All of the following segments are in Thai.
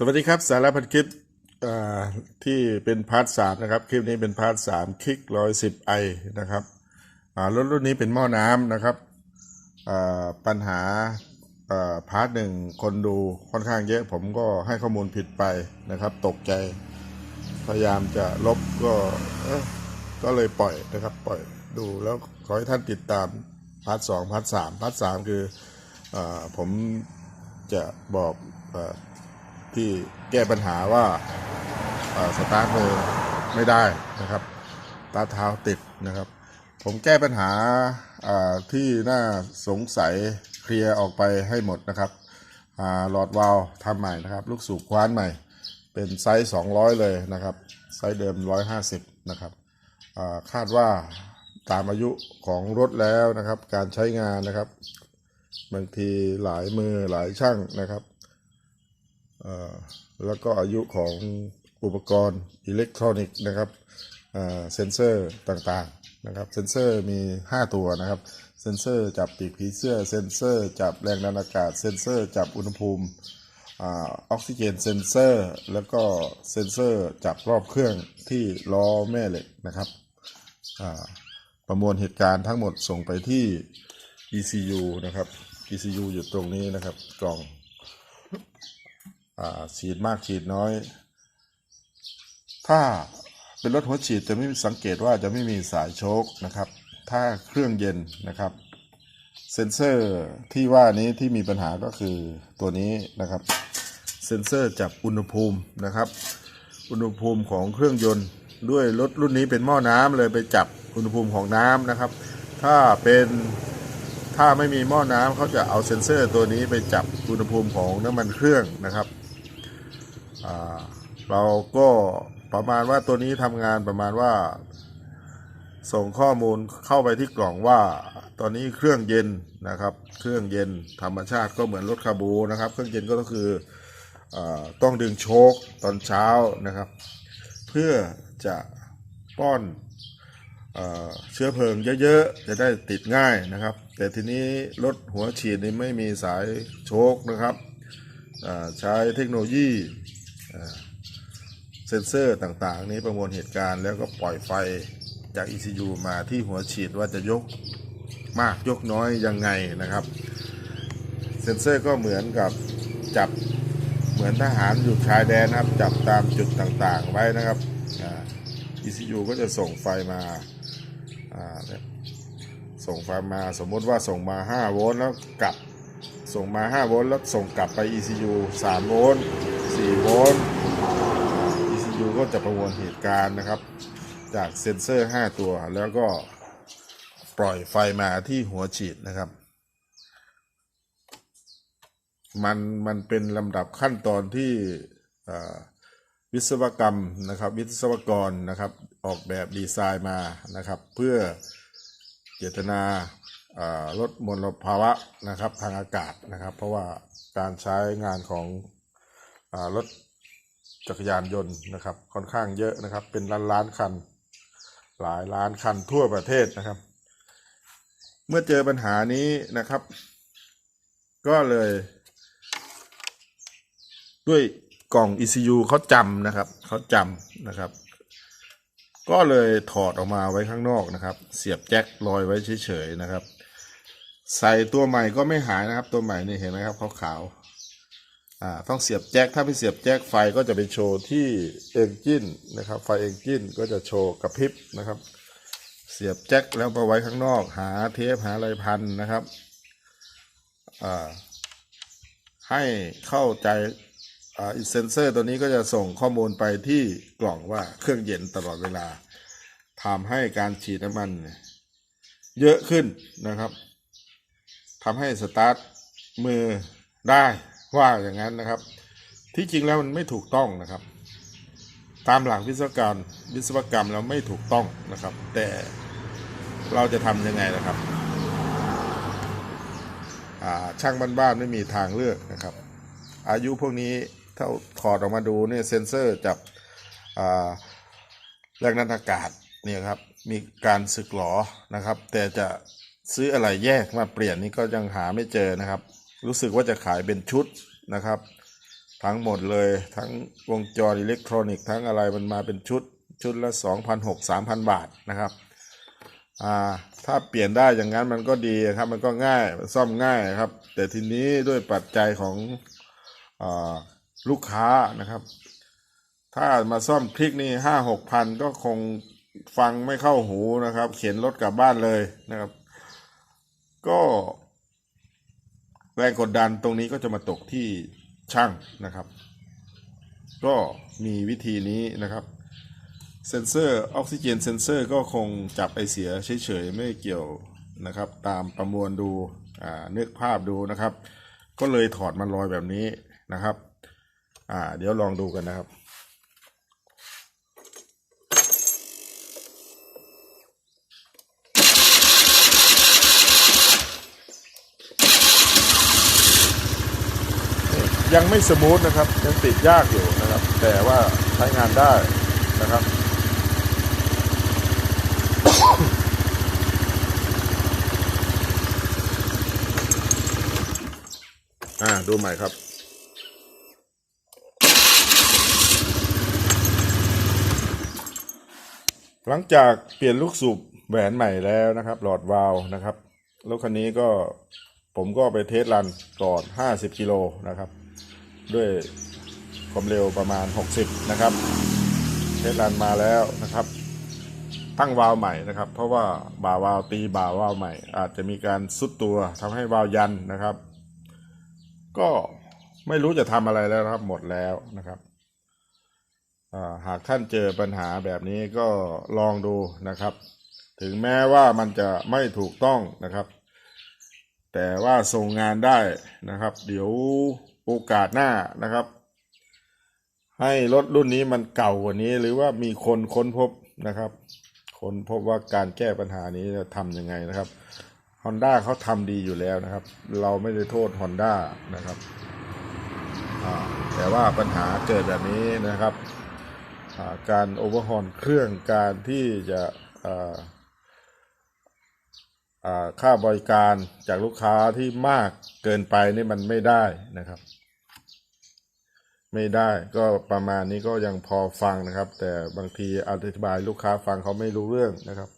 สวัสดีครับ สารพันคิดอ่าที่เป็นพาร์ทสามนะครับ คลิปนี้เป็นพาร์ทสามคลิกร้อยสิบไอนะครับอ่ารถรุ่นนี้เป็นหม้อน้ำนะครับปัญหาพาร์ทหนึ่งคนดูค่อนข้างเยอะ ผมก็ให้ข้อมูลผิดไปนะครับ ตกใจ พยายามจะลบก็ก็เลยปล่อยนะครับ ปล่อยดูแล้วขอให้ท่านติดตามพาร์ทสองพาร์ทสามพาร์ทสามคืออผมจะบอกอ ที่แก้ปัญหาว่าสตาร์ทมือไม่ได้นะครับตาเท้าติดนะครับ ผมแก้ปัญหาที่น่าสงสัยเคลียร์ออกไปให้หมดนะครับหลอดวาล์วทำใหม่นะครับ ลูกสูบคว้านใหม่ เป็นไซส์ 200 เลยนะครับ ไซส์เดิม 150 นะครับาคาดว่าตามอายุของรถแล้วนะครับ การใช้งานนะครับ บางทีหลายมือหลายช่างนะครับ แล้วก็อายุของอุปกรณ์อิเล็กทรอนิกส์นะครับเซนเซอร์ต่างๆนะครับเซนเซอร์มี 5 ตัวนะครับเซนเซอร์จับปีกผีเสื้อเซนเซอร์จับแรงดันอากาศเซนเซอร์จับอุณหภูมิออกซิเจนเซนเซอร์ แล้วก็เซนเซอร์จับรอบเครื่องที่ล้อแม่เหล็กนะครับประมวลเหตุการณ์ทั้งหมดส่งไปที่ ECU นะครับ ECU อยู่ตรงนี้นะครับกล่อง ฉีดมากฉีดน้อย ถ้าเป็นรถหัวฉีดจะไม่สังเกตว่าจะไม่มีสายโชคนะครับ ถ้าเครื่องเย็นนะครับ เซนเซอร์ที่ว่านี้ที่มีปัญหาก็คือตัวนี้นะครับ เซนเซอร์จับอุณหภูมินะครับ อุณหภูมิของเครื่องยนต์ด้วยรถรุ่นนี้เป็นหม้อน้ำเลยไปจับอุณหภูมิของน้ำนะครับ ถ้าเป็นถ้าไม่มีหม้อน้ำเขาจะเอาเซนเซอร์ตัวนี้ไปจับอุณหภูมิของน้ำมันเครื่องนะครับ เราก็ประมาณว่าตัวนี้ทำงานประมาณว่า ส่งข้อมูลเข้าไปที่กล่องว่า ตอนนี้เครื่องเย็นนะครับ เครื่องเย็นธรรมชาติก็เหมือนรถคาบูนะครับ เครื่องเย็นก็คืออต้องดึงโชคตอนเช้านะครับ เพื่อจะป้อนเอเชื้อเพลิงเยอะๆ จะได้ติดง่ายนะครับ แต่ทีนี้รถหัวฉีดนี่ไม่มีสายโชคนะครับใช้เทคโนโลยี เซนเซอร์ต่างๆ นี้ประมวลเหตุการณ์แล้วก็ปล่อยไฟจาก ECU มาที่หัวฉีดว่าจะยกมากยกน้อยยังไงนะครับ เซนเซอร์ก็เหมือนกับจับเหมือนทหารอยู่ชายแดนนะครับ จับตามจุดต่างๆไว้นะครับ ECU ก็จะส่งไฟมาส่งไฟมาสมมติว่าส่งมา 5 โวลต์แล้วกลับ ส่งมา 5 โวลต์แล้วส่งกลับไป ECU 3 โวลต์ 4 โวลต์ ECU ก็จะประมวลเหตุการณ์นะครับ จากเซ็นเซอร์ 5 ตัว แล้วก็ปล่อยไฟมาที่หัวฉีดนะครับ มันมันเป็นลำดับขั้นตอนที่วิศวกรรมนะครับ วิศวกรนะครับ ออกแบบดีไซน์มานะครับ เพื่อเจตนาลดมลภาวะนะครับทางอากาศนะครับ เพราะว่าการใช้งานของ รถจักรยานยนต์นะครับ ค่อนข้างเยอะนะครับ เป็นล้านล้านคัน หลายล้านคันทั่วประเทศนะครับ เมื่อเจอปัญหานี้นะครับ ก็เลย ด้วยกล่อง ECU เขาจำนะครับเขาจำนะครับ ก็เลยถอดออกมาไว้ข้างนอกนะครับ เสียบแจ็คลอยไว้เฉยๆนะครับ ใส่ตัวใหม่ก็ไม่หายนะครับ ตัวใหม่นี่เห็นไหมครับขาวๆ อ่าต้องเสียบแจ็คถ้าไม่เสียบแจ็คไฟก็จะไปโชว์ที่เอนจินนะครับไฟเอนจินก็จะโชว์กระพริบนะครับ เสียบแจ็คแล้วมาไว้ข้างนอกหาเทปหาอะไรพันนะครับอ่าให้เข้าใจอ่าเซนเซอร์ตัวนี้ก็จะส่งข้อมูลไปที่กล่องว่าเครื่องเย็นตลอดเวลาทำให้การฉีดน้ำมัน เยอะขึ้นนะครับทำให้สตาร์ทมือได้ ว่าอย่างนั้นนะครับ ที่จริงแล้วมันไม่ถูกต้องนะครับ ตามหลักวิศวกรรมวิศวกรรมแล้วไม่ถูกต้องนะครับ แต่เราจะทำยังไงนะครับช่างบ้านๆไม่มีทางเลือกนะครับ อายุพวกนี้ถ้าถอดออกมาดูเนี่ยเซนเซอร์จับแรงดันอากาศเนี่ยครับมีการสึกหรอนะครับ แต่จะซื้ออะไรแยกมาเปลี่ยนนี่ก็ยังหาไม่เจอนะครับ รู้สึกว่าจะขายเป็นชุดนะครับ ทั้งหมดเลยทั้งวงจรอิเล็กทรอนิกส์ทั้งอะไรมันมาเป็นชุดชุดละ 2,600 3,000 บาทนะครับอ่าถ้าเปลี่ยนได้อย่างนั้นมันก็ดีครับมันก็ง่ายซ่อมง่ายครับ แต่ทีนี้ด้วยปัจจัยของอลูกค้านะครับ ถ้ามาซ่อมคลิกนี่ห้าหกพันก็คงฟังไม่เข้าหูนะครับ เข็นรถกลับบ้านเลยนะครับ ก็ แรงกดดันตรงนี้ก็จะมาตกที่ช่างนะครับ ก็มีวิธีนี้นะครับเซนเซอร์ออกซิเจนเซนเซอร์ก็คงจับไอเสียเฉยๆไม่เกี่ยวนะครับ ตามประมวลดูอ่านึกภาพดูนะครับ ก็เลยถอดมันลอยแบบนี้นะครับเดี๋ยวลองดูกันนะครับ ยังไม่สมูทนะครับ ยังติดยากอยู่นะครับ แต่ว่าใช้งานได้นะครับ อ่าดูใหม่ครับหลังจากเปลี่ยนลูกสูบแหวนใหม่แล้วนะครับ หลอดวาล์วนะครับรถคันนี้ก็ผมก็ไปเทสรันก่อน 50 กิโลนะครับ ด้วยความเร็วประมาณ 60 นะครับเทสรันมาแล้วนะครับ ตั้งวาล์วใหม่นะครับ เพราะว่าบ่าวาล์วตีบ่าวาล์วใหม่ อาจจะมีการซุดตัวทำให้วาล์วยันนะครับ ก็ไม่รู้จะทำอะไรแล้วครับหมดแล้วนะครับหากท่านเจอปัญหาแบบนี้ก็ลองดูนะครับ ถึงแม้ว่ามันจะไม่ถูกต้องนะครับ แต่ว่าส่งงานได้นะครับ เดี๋ยว โอกาสหน้านะครับ ให้รถรุ่นนี้มันเก่ากว่านี้ หรือว่ามีคนค้นพบนะครับค้นพบว่าการแก้ปัญหานี้จะทำยังไงนะครับ Honda เขาทำดีอยู่แล้วนะครับ เราไม่ได้โทษ Honda นะครับแต่ว่าปัญหาเกิดแบบนี้นะครับาการโอเวอร์ฮอนเครื่องการที่จะค่าบริการจากลูกค้าที่มากเกินไปนี่มันไม่ได้นะครับ ไม่ได้ก็ประมาณนี้ก็ยังพอฟังนะครับ แต่บางทีอธิบายลูกค้าฟังเขาไม่รู้เรื่องนะครับ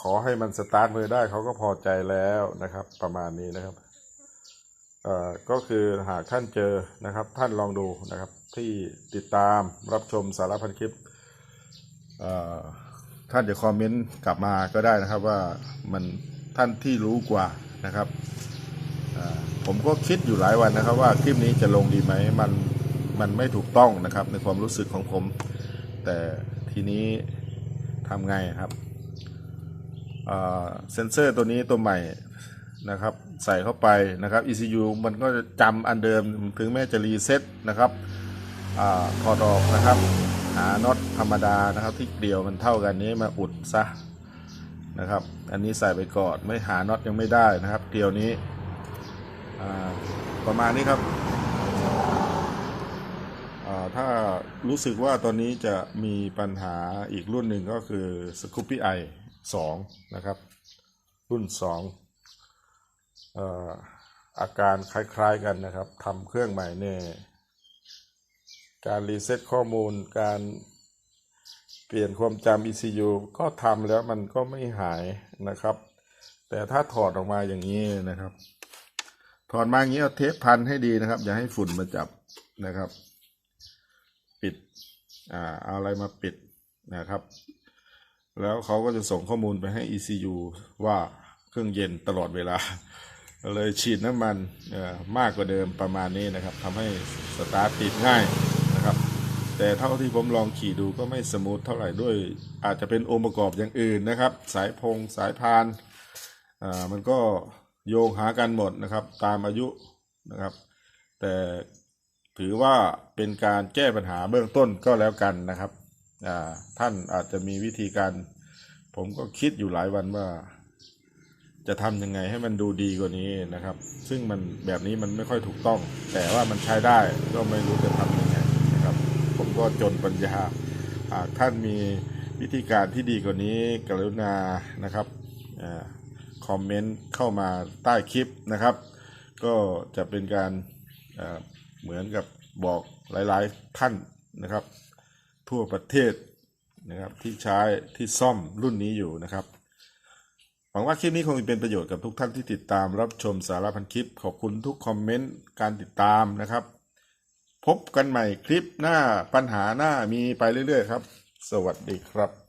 ขอให้มันสตาร์ทมือได้เขาก็พอใจแล้วนะครับ ประมาณนี้นะครับเอ่อก็คือหากท่านเจอนะครับ ท่านลองดูนะครับ ที่ติดตามรับชมสารพันคลิปเอ่อท่านจะคอมเมนต์กลับมาก็ได้นะครับว่ามันท่านที่รู้กว่านะครับ ผมก็คิดอยู่หลายวันนะครับ ว่าคลิปนี้จะลงดีไหมมันมันไม่ถูกต้องนะครับ ในความรู้สึกของผม แต่ทีนี้ทำไงครับเซนเซอร์ตัวนี้ตัวใหม่นะครับ ใส่เข้าไปนะครับ ECU มันก็จะจำอันเดิมถึงแม้จะรีเซ็ตนะครับถอดออกนะครับ หาน็อตธรรมดานะครับที่เกลียวมันเท่ากันนี้มาอุดซะนะครับ อันนี้ใส่ไปก่อนไม่หาน็อตยังไม่ได้นะครับ เกลียวนี้ ประมาณนี้ครับ ถ้ารู้สึกว่าตอนนี้จะมีปัญหาอีกรุ่นหนึ่งก็คือ Scoopy i 2นะครับ รุ่น2เอ่ออาการคล้ายๆกันนะครับทำเครื่องใหม่เนี่ยการรีเซ็ตข้อมูลการเปลี่ยนความจำ ECU ก็ทำแล้วมันก็ไม่หายนะครับ แต่ถ้าถอดออกมาอย่างนี้นะครับ ถอดมาอย่างนี้เอาเทปพันให้ดีนะครับ อย่าให้ฝุ่นมาจับนะครับ ปิดอ่าเอาอะไรมาปิดนะครับ แล้วเขาก็จะส่งข้อมูลไปให้ ECU ว่าเครื่องเย็นตลอดเวลา เลยฉีดน้ำมันอ่อมากกว่าเดิมประมาณนี้นะครับทำให้สตาร์ทติดง่ายนะครับ แต่เท่าที่ผมลองขี่ดูก็ไม่สมูทเท่าไหร่ด้วย อาจจะเป็นองค์ประกอบอย่างอื่นนะครับ สายพงสายพานอ่ามันก็ โยงหากันหมดนะครับ ตามอายุนะครับ แต่ถือว่าเป็นการแก้ปัญหาเบื้องต้นก็แล้วกันนะครับท่านอาจจะมีวิธีการ ผมก็คิดอยู่หลายวันว่า จะทำยังไงให้มันดูดีกว่านี้นะครับ ซึ่งมันแบบนี้มันไม่ค่อยถูกต้อง แต่ว่ามันใช้ได้ก็ไม่รู้จะทำยังไงนะครับ ผมก็จนปัญญาหากท่านมีวิธีการที่ดีกว่านี้กรุณานะครับ คอมเมนต์เข้ามาใต้คลิปนะครับ ก็จะเป็นการเหมือนกับบอกหลายๆท่านนะครับ ทั่วประเทศนะครับที่ใช้ที่ซ่อมรุ่นนี้อยู่นะครับหวังว่าคลิปนี้คงเป็นประโยชน์กับทุกท่านที่ติดตามรับชมสารพันคลิป ขอบคุณทุกคอมเมนต์การติดตามนะครับ พบกันใหม่คลิปหน้าปัญหาหน้ามีไปเรื่อยๆครับ สวัสดีครับ